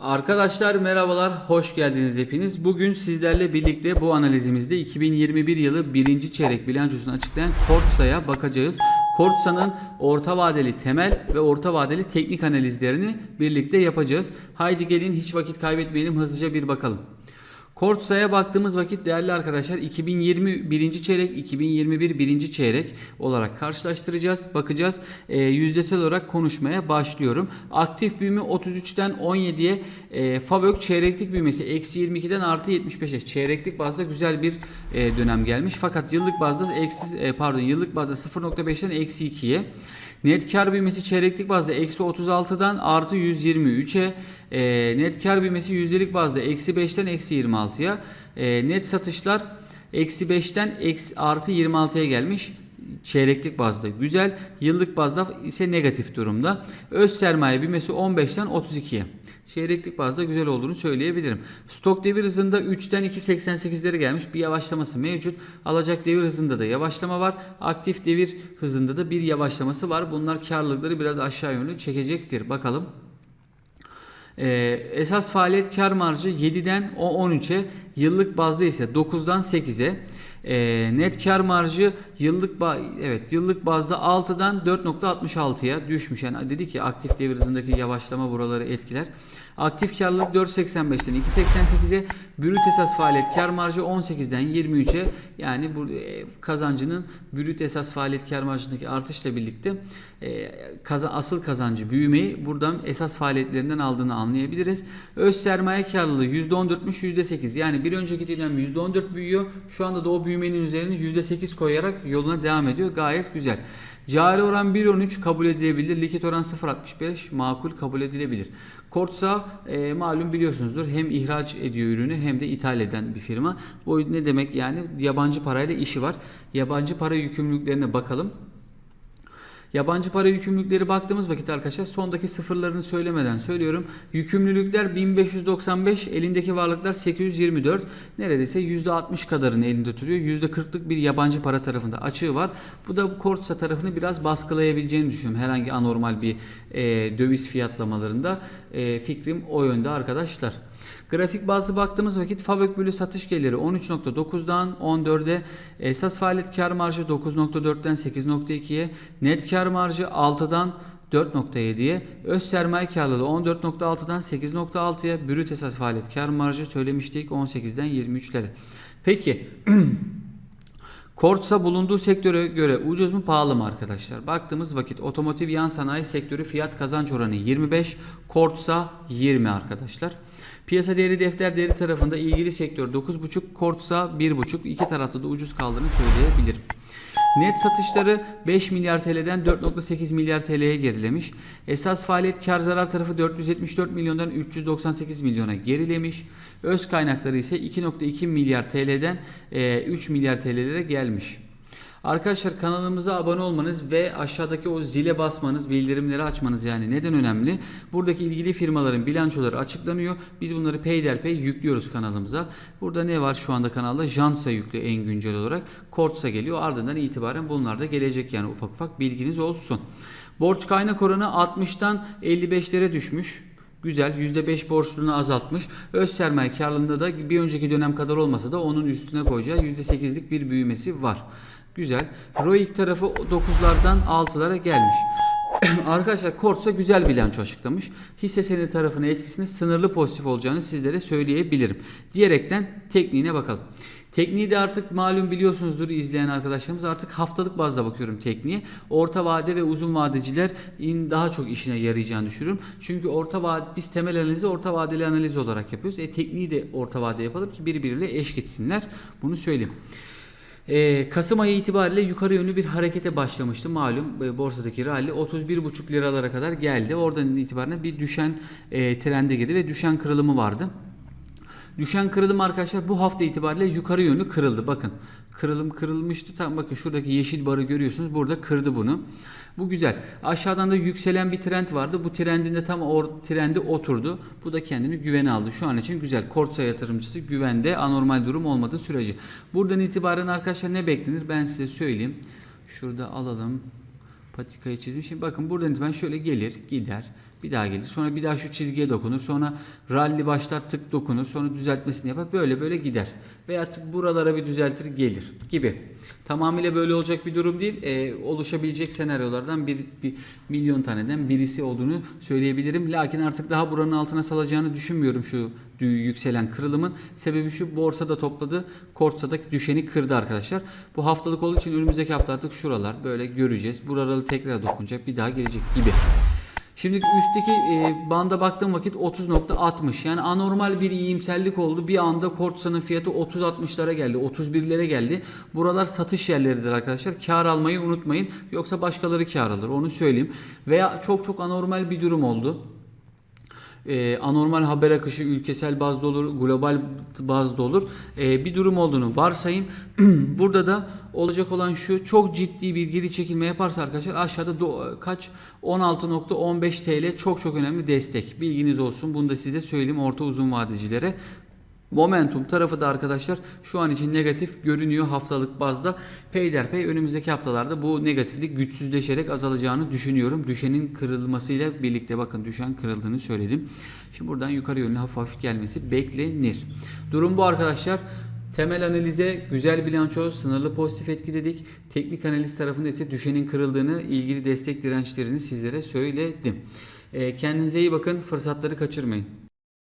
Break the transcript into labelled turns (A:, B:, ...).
A: Arkadaşlar merhabalar, hoş geldiniz hepiniz. Bugün sizlerle birlikte bu analizimizde 2021 yılı birinci çeyrek bilançosunu açıklayan Kortsa'ya bakacağız. Kortsa'nın orta vadeli temel ve orta vadeli teknik analizlerini birlikte yapacağız. Haydi gelin hiç vakit kaybetmeyelim hızlıca bir bakalım. Kortsa'ya baktığımız vakit değerli arkadaşlar 2020 birinci çeyrek 2021 birinci çeyrek olarak karşılaştıracağız. Bakacağız. E, yüzdesel olarak konuşmaya başlıyorum. Aktif büyüme 33'ten 17'ye e, Favök çeyreklik büyümesi eksi 22'den artı 75'e çeyreklik bazda güzel bir e, dönem gelmiş. Fakat yıllık bazda eksi e, pardon yıllık bazda 0.5'ten eksi 2'ye Net kar büyümesi çeyreklik bazda eksi 36'dan artı 123'e. E, net kar büyümesi yüzdelik bazda eksi 5'ten eksi 26'ya. E, net satışlar eksi 5'ten eksi, artı 26'ya gelmiş. Çeyreklik bazda güzel. Yıllık bazda ise negatif durumda. Öz sermaye büyümesi 15'ten 32'ye. Çeyreklik bazda güzel olduğunu söyleyebilirim. Stok devir hızında 3'ten 2.88'lere gelmiş bir yavaşlaması mevcut. Alacak devir hızında da yavaşlama var. Aktif devir hızında da bir yavaşlaması var. Bunlar karlılıkları biraz aşağı yönlü çekecektir. Bakalım. Ee, esas faaliyet kar marjı 7'den 13'e, yıllık bazda ise 9'dan 8'e. Ee, net kar marjı yıllık evet yıllık bazda 6'dan 4.66'ya düşmüş. Yani dedik ki aktif devir hızındaki yavaşlama buraları etkiler. Aktif karlılık 4.85'ten 2.88'e, brüt esas faaliyet kar marjı 18'den 23'e. Yani bu e, kazancının brüt esas faaliyet kar marjındaki artışla birlikte e, kaza, asıl kazancı büyümeyi buradan esas faaliyetlerinden aldığını anlayabiliriz. Öz sermaye karlılığı %14'müş %8. Yani bir önceki dönem %14 büyüyor. Şu anda da o büyümenin üzerine %8 koyarak yoluna devam ediyor. Gayet güzel. Cari oran 1.13 kabul edilebilir. Likit oran 0.65 makul kabul edilebilir. Kortsa e, malum biliyorsunuzdur hem ihraç ediyor ürünü hem de ithal eden bir firma. Bu ne demek yani yabancı parayla işi var. Yabancı para yükümlülüklerine bakalım. Yabancı para yükümlülükleri baktığımız vakit arkadaşlar sondaki sıfırlarını söylemeden söylüyorum. Yükümlülükler 1595, elindeki varlıklar 824. Neredeyse %60 kadarını elinde tutuyor. %40'lık bir yabancı para tarafında açığı var. Bu da Kortsa tarafını biraz baskılayabileceğini düşünüyorum. Herhangi anormal bir e, döviz fiyatlamalarında e, fikrim o yönde arkadaşlar. Grafik bazlı baktığımız vakit Favök bölü satış geliri 13.9'dan 14'e, esas faaliyet kar marjı 9.4'ten 8.2'ye, net kar marjı 6'dan 4.7'ye, öz sermaye karlılığı 14.6'dan 8.6'ya, brüt esas faaliyet kar marjı söylemiştik 18'den 23'lere. Peki Kortsa bulunduğu sektöre göre ucuz mu pahalı mı arkadaşlar? Baktığımız vakit otomotiv yan sanayi sektörü fiyat kazanç oranı 25, Kortsa 20 arkadaşlar. Piyasa değeri defter değeri tarafında ilgili sektör 9.5, Kortsa 1.5 iki tarafta da ucuz kaldığını söyleyebilirim. Net satışları 5 milyar TL'den 4.8 milyar TL'ye gerilemiş. Esas faaliyet kar zarar tarafı 474 milyondan 398 milyona gerilemiş. Öz kaynakları ise 2.2 milyar TL'den 3 milyar TL'lere gelmiş. Arkadaşlar kanalımıza abone olmanız ve aşağıdaki o zile basmanız, bildirimleri açmanız yani neden önemli? Buradaki ilgili firmaların bilançoları açıklanıyor. Biz bunları peyderpey yüklüyoruz kanalımıza. Burada ne var şu anda kanalda? Jansa yüklü en güncel olarak. Kortsa geliyor. Ardından itibaren bunlar da gelecek yani ufak ufak bilginiz olsun. Borç kaynak oranı 60'tan 55'lere düşmüş. Güzel %5 borçluluğunu azaltmış. Öz sermaye karlılığında da bir önceki dönem kadar olmasa da onun üstüne koyacağı %8'lik bir büyümesi var. Güzel. ROIC tarafı 9'lardan 6'lara gelmiş. Arkadaşlar Kortsa güzel bilanço açıklamış. Hisse senedi tarafına etkisinin sınırlı pozitif olacağını sizlere söyleyebilirim. Diyerekten tekniğine bakalım. Tekniği de artık malum biliyorsunuzdur izleyen arkadaşlarımız artık haftalık bazda bakıyorum tekniğe. Orta vade ve uzun vadeciler daha çok işine yarayacağını düşünüyorum. Çünkü orta vade biz temel analizi orta vadeli analiz olarak yapıyoruz. E tekniği de orta vade yapalım ki birbiriyle eş gitsinler. Bunu söyleyeyim. Ee, Kasım ayı itibariyle yukarı yönlü bir harekete başlamıştı. Malum e, borsadaki rally 31,5 liralara kadar geldi. Oradan itibaren bir düşen e, trende girdi ve düşen kırılımı vardı. Düşen kırılım arkadaşlar bu hafta itibariyle yukarı yönlü kırıldı. Bakın kırılım kırılmıştı. Tam bakın şuradaki yeşil barı görüyorsunuz. Burada kırdı bunu. Bu güzel. Aşağıdan da yükselen bir trend vardı. Bu trendinde tam o trendi oturdu. Bu da kendini güvene aldı. Şu an için güzel. Kortsa yatırımcısı güvende anormal durum olmadığı sürece. Buradan itibaren arkadaşlar ne beklenir? Ben size söyleyeyim. Şurada alalım. Patikayı çizdim. Şimdi bakın buradan itibaren şöyle gelir, gider, Bir daha gelir. Sonra bir daha şu çizgiye dokunur. Sonra rally başlar tık dokunur. Sonra düzeltmesini yapar. Böyle böyle gider. Veya tık buralara bir düzeltir gelir gibi. Tamamıyla böyle olacak bir durum değil. Ee, oluşabilecek senaryolardan bir, bir milyon taneden birisi olduğunu söyleyebilirim. Lakin artık daha buranın altına salacağını düşünmüyorum şu yükselen kırılımın. Sebebi şu borsada topladı. Kortsa'daki düşeni kırdı arkadaşlar. Bu haftalık olduğu için önümüzdeki hafta artık şuralar böyle göreceğiz. Buraları tekrar dokunacak. Bir daha gelecek gibi. Şimdi üstteki e, banda baktığım vakit 30.60 yani anormal bir iyimserlik oldu. Bir anda Kortsa'nın fiyatı 30-60'lara geldi, 31'lere geldi. Buralar satış yerleridir arkadaşlar. Kar almayı unutmayın. Yoksa başkaları kar alır onu söyleyeyim. Veya çok çok anormal bir durum oldu e, anormal haber akışı ülkesel bazda olur, global bazda olur. E, bir durum olduğunu varsayın. Burada da olacak olan şu çok ciddi bir geri çekilme yaparsa arkadaşlar aşağıda do- kaç 16.15 TL çok çok önemli destek. Bilginiz olsun. Bunu da size söyleyeyim orta uzun vadecilere. Momentum tarafı da arkadaşlar şu an için negatif görünüyor haftalık bazda. Peyderpey önümüzdeki haftalarda bu negatiflik güçsüzleşerek azalacağını düşünüyorum. Düşenin kırılmasıyla birlikte bakın düşen kırıldığını söyledim. Şimdi buradan yukarı yönlü hafif hafif gelmesi beklenir. Durum bu arkadaşlar. Temel analize güzel bilanço, sınırlı pozitif etki dedik. Teknik analiz tarafında ise düşenin kırıldığını, ilgili destek dirençlerini sizlere söyledim. Ee, Kendinize iyi bakın, fırsatları kaçırmayın.